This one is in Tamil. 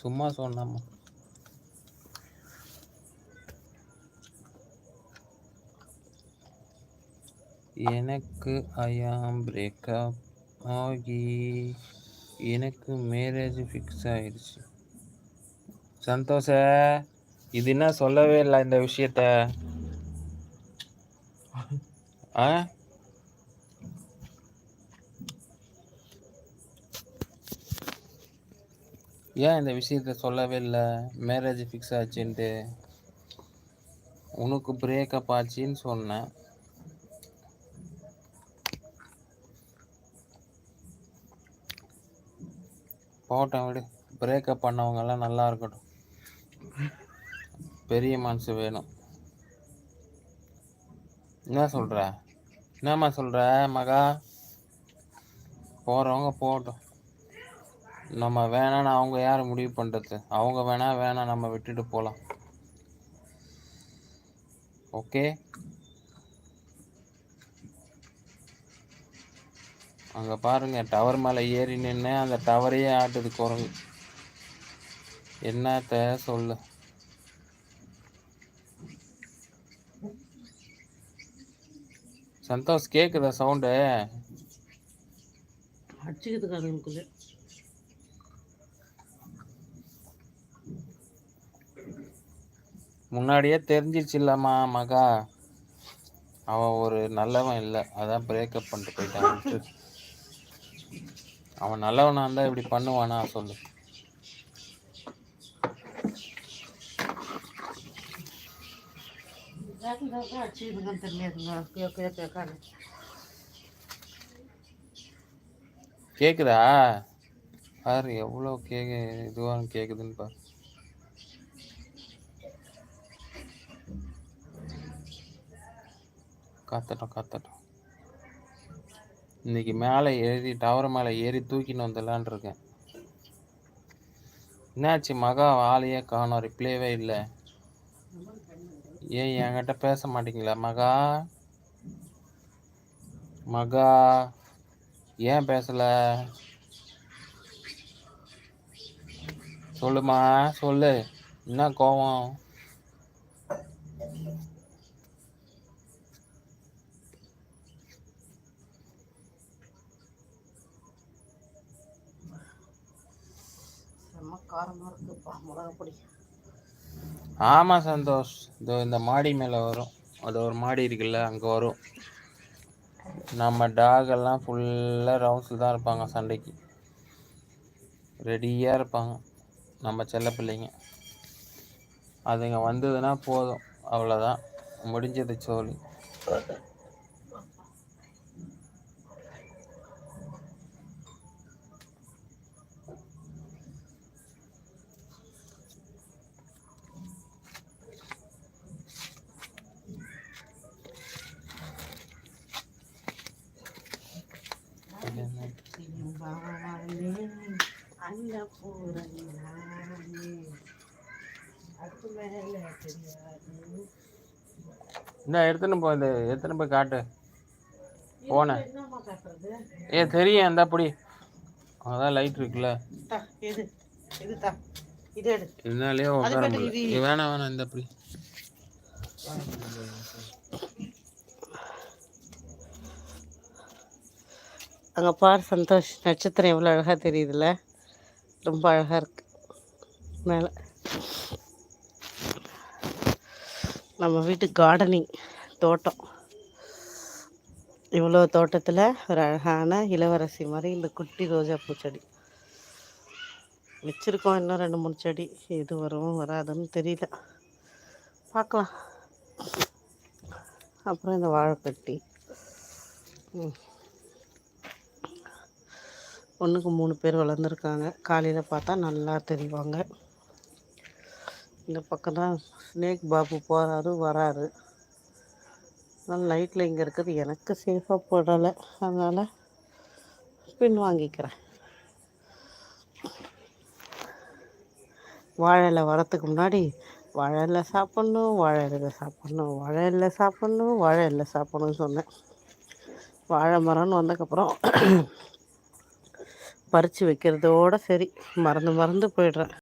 சும்மா சொன்னாமா? எனக்கு ஐயாம் பிரேக்கப் ஆகி எனக்கு மேரேஜ் ஃபிக்ஸ் ஆயிடுச்சு சந்தோஷ இது என்ன சொல்லவே இல்லை இந்த விஷயத்த. ஆ? ஏன் இந்த விஷயத்த சொல்லவே இல்லை? மேரேஜ் ஃபிக்ஸ் ஆச்சுன்ட்டு. உனக்கு பிரேக்கப் ஆச்சுன்னு சொன்னேன். போட்டேன் விடு. பிரேக்கப் பண்ணவங்கெல்லாம் நல்லா இருக்கட்டும். பெரிய மனசு வேணும். என்ன சொல்கிற என்னம்மா சொல்கிற மகா? போகிறவங்க போகட்டும். நம்ம வேணான்னு அவங்க யார் முடிவு பண்ணுறது அவங்க வேணா வேணாம் நம்ம விட்டுட்டு போகலாம் ஓகே அங்கே பாருங்க டவர் மேலே ஏறி நின்று அந்த டவரையே ஆட்டுது குரங்கு. என்னத்த சொல்லு? சந்தோஷ் கேக்குதா சவுண்டு அடிச்சுக்கிட்டு முன்னாடியே தெரிஞ்சிச்சு இல்லம்மா மகா. அவன் ஒரு நல்லவன் இல்லை. அதான் பிரேக்கப் பண்ணிட்டு போயிட்டான். அவன் நல்லவனா இருந்தா இப்படி பண்ணுவானா சொல்லு. கேக்குதா? பாரு எவ்வளோ கேக்கு இதுவாக கேக்குதுன்னு பாரு. காத்தட்டும் காத்தட்டும். இன்னைக்கு மேலே ஏறி டவர் மேலே ஏறி தூக்கின்னு வந்துடலான் இருக்கேன் என்னாச்சு? மகா ஆளையே காணும் ரிப்ளேவே இல்லை. ஏன் என்கிட்ட பேச மாட்டீங்களா மகா? மகா ஏன் பேசல? சொல்லுமா சொல்லு. என்ன கோவம் செம்ம காரமாக இருக்குப்பா மிளகா பொடி. ஆமாம் சந்தோஷ். இதோ இந்த மாடி மேலே வரும். அது ஒரு மாடி இருக்குல்ல அங்கே வரும். நம்ம டாக் எல்லாம் ஃபுல்லாக ரவுண்ட்ஸில் தான் இருப்பாங்க சண்டைக்கு. ரெடியாக இருப்பாங்க நம்ம செல்ல பிள்ளைங்க. அதுங்க வந்ததுன்னா போதும் அவ்வளோதான் முடிஞ்சது சிம்பாலே அன்னபூரணி நானே அதுக்கு மேலே தெரியாது இந்த எடுத்துன்னு போ இந்த எடுத்துன்னு போய் காட்டு. போனேன். ஏ தெரியும் இந்த அப்படி அதான் லைட் இருக்குல்ல. தா எது? இது தா? இது எடு. இதனாலேயே அது உட்கார மட்டும் முடியல. இது- ஏ, வேணாம் வேணாம் இந்த அப்படி அங்கே பார் சந்தோஷ் நட்சத்திரம் எவ்வளோ அழகாக தெரியுதுல்ல? ரொம்ப அழகாக இருக்கு. மேலே. நம்ம வீட்டு கார்டனிங் தோட்டம். இவ்வளோ தோட்டத்தில் ஒரு அழகான இளவரசி மாதிரி இந்த குட்டி ரோஜா பூச்செடி. வச்சுருக்கோம் இன்னும் ரெண்டு மூணு செடி. எது வரும் வராதுன்னு தெரியல. பார்க்கலாம். அப்புறம் இந்த வாழைக்கட்டி ம். ஒன்றுக்கு மூணு பேர் வளர்ந்துருக்காங்க. காலையில் பார்த்தா நல்லா தெரிவாங்க. இந்த பக்கம் தான் ஸ்னேக் பாபு போகிறாரு வராரு. அதனால் லைட்டில் இங்கே இருக்கிறது எனக்கு சேஃபாக போடலை. அதனால் பின் வாங்கிக்கிறேன். வாழை வரத்துக்கு முன்னாடி வாழை சாப்பிட்ணும் வாழை சாப்பிட்ணும் வாழை சாப்பிட்ணும் வாழை சாப்பிட்ணும்னு சாப்பிட்ணுன்னு சொன்னேன். வாழை மரம்னு வந்ததுக்கப்புறம் பறித்து வைக்கிறதோட சரி. மறந்து மறந்து போயிடுறேன்.